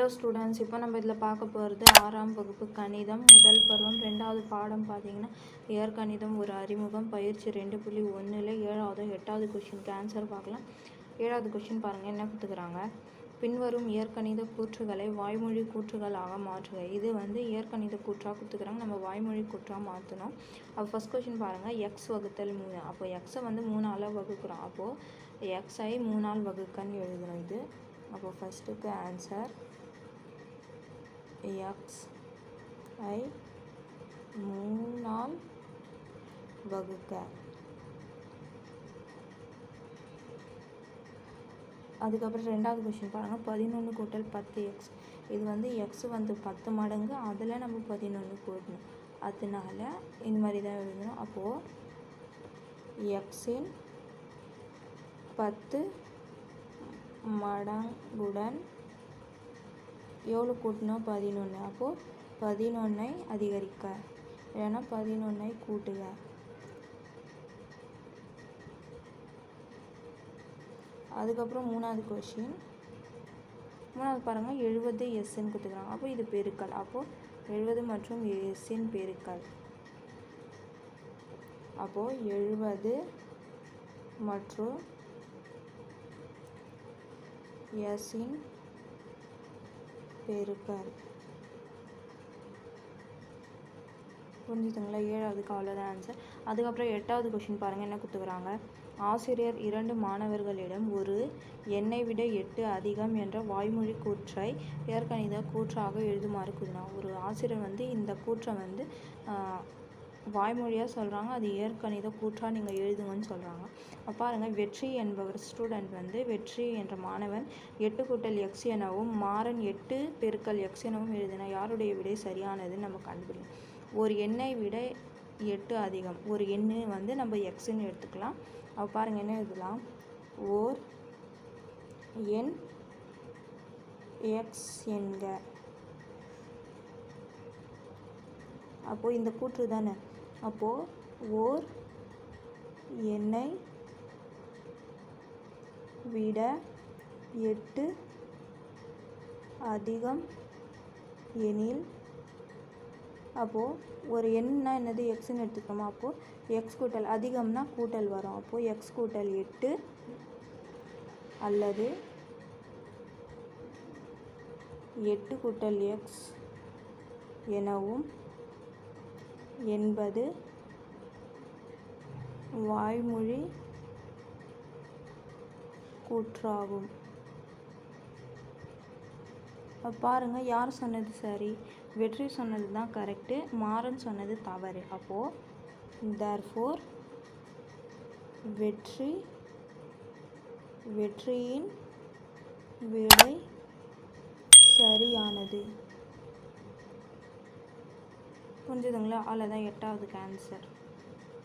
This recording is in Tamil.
ஹலோ ஸ்டூடெண்ட்ஸ் இப்போ நம்ம இதில் பார்க்க போகிறது ஆறாம் வகுப்பு கணிதம். முதல் பருவம் ரெண்டாவது பாடம் பார்த்தீங்கன்னா இயற்கணிதம் ஒரு அறிமுகம் பயிற்சி ரெண்டு புள்ளி ஒன்றில் ஏழாவது எட்டாவது கொஷினுக்கு ஆன்சர் பார்க்கலாம். ஏழாவது கொஷின் பாருங்கள் என்ன கொடுத்துக்கிறாங்க பின்வரும் இயற்கணித கூற்றுகளை வாய்மொழி கூற்றுகளாக மாற்றுக. இது வந்து இயற்கணித கூற்றாக கொடுத்துக்கிறாங்க நம்ம வாய்மொழி கூற்றாக மாற்றணும். அப்போ ஃபஸ்ட் கொஷின் பாருங்கள் எக்ஸ் வகுத்தல் மூணு. அப்போ எக்ஸை வந்து மூணால் வகுக்கிறோம். அப்போது எக்ஸை மூணால் வகுக்கன்னு எழுதுகிறோம் இது. அப்போ ஃபஸ்ட்டுக்கு ஆன்சர் எக்ஸ் ஐ மூணால் வகுக்க. அதுக்கப்புறம் ரெண்டாவது கொஷின் பாருங்கள் பதினொன்று கூட்டல் பத்து எக்ஸ் இது வந்து எக்ஸ் வந்து பத்து மடங்கு அதில் நம்ம பதினொன்று கூட்டணும். அதனால இந்த மாதிரி தான் எழுதணும். அப்போது எக்ஸின் பத்து மடங்குடன் எவ்வளோ கூட்டினா பதினொன்று அப்போது பதினொன்றை அதிகரிக்க. இல்லைன்னா பதினொன்றை கூட்டுக. அதுக்கப்புறம் மூணாவது கொஷின் மூணாவது பாருங்கள் எழுபது எஸ்ன்னு கொடுத்துக்கிறாங்க அப்போ இது பெருக்கல். அப்போது எழுபது மற்றும் எஸ்ஸின் பெருக்கல். அப்போது எழுபது மற்றும் எஸ்ஸின் பெருக்கல் புரிஞ்சுதுங்களா? ஏழாவதுக்கு அவ்வளோதான் ஆன்சர் அதுக்கப்புறம் எட்டாவது கொஷின் பாருங்கள் என்ன கொடுத்துக்கிறாங்க ஆசிரியர் இரண்டு மாணவர்களிடம் ஒரு எண்ணை விட எட்டு அதிகம் என்ற வாய்மொழி கூற்றை இயற்கணித கூற்றாக எழுதுமாறு கூறினார். ஒரு ஆசிரியர் வந்து இந்த கூற்றை வந்து வாய்மொழியாக சொல்கிறாங்க அது இயற்கணித கூற்றாக நீங்கள் எழுதுங்கன்னு சொல்கிறாங்க பாருங்கள் வெற்றி என்பவர் ஸ்டூடெண்ட் வந்து வெற்றி என்ற மாணவன் எட்டு கூட்டல் எக்ஸ் எனவும் மாறன் எட்டு பெருக்கல் எக்ஸ் எனவும் எழுதினா யாருடைய விடை சரியானதுன்னு நம்ம கண்டுபிடிக்கணும். ஒரு எண்ணை விட எட்டு அதிகம். ஒரு எண்ணு வந்து நம்ம எக்ஸ்ன்னு எடுத்துக்கலாம். அப்போ பாருங்கள் என்ன எழுதலாம்? ஓர் எண் எக்ஸ் என்க. அப்போது இந்த கூற்று தானே? அப்போது ஓர் எண்ணை விட எட்டு அதிகம் எனில் அப்போது ஒரு எண்ணா என்னது? எக்ஸ்ன்னு எடுத்துக்கிறோமா அப்போது எக்ஸ் கூட்டல் அதிகம்னா கூட்டல் வரும். அப்போது எக்ஸ் கூட்டல் எட்டு அல்லது எட்டு கூட்டல் எக்ஸ் எனவும் என்பது வாய்மொழி கூற்றாகும். பாருங்கள் யார் சொன்னது சரி? வெற்றி சொன்னது தான் கரெக்டு மாறன் சொன்னது தவறு. அப்போது தர்ஃபோர் வெற்றி வெற்றியின் விடை சரியானது. புரிஞ்சுதுங்களா? அவ்வளோதான் எட்டாவதுக்கு ஆன்சர்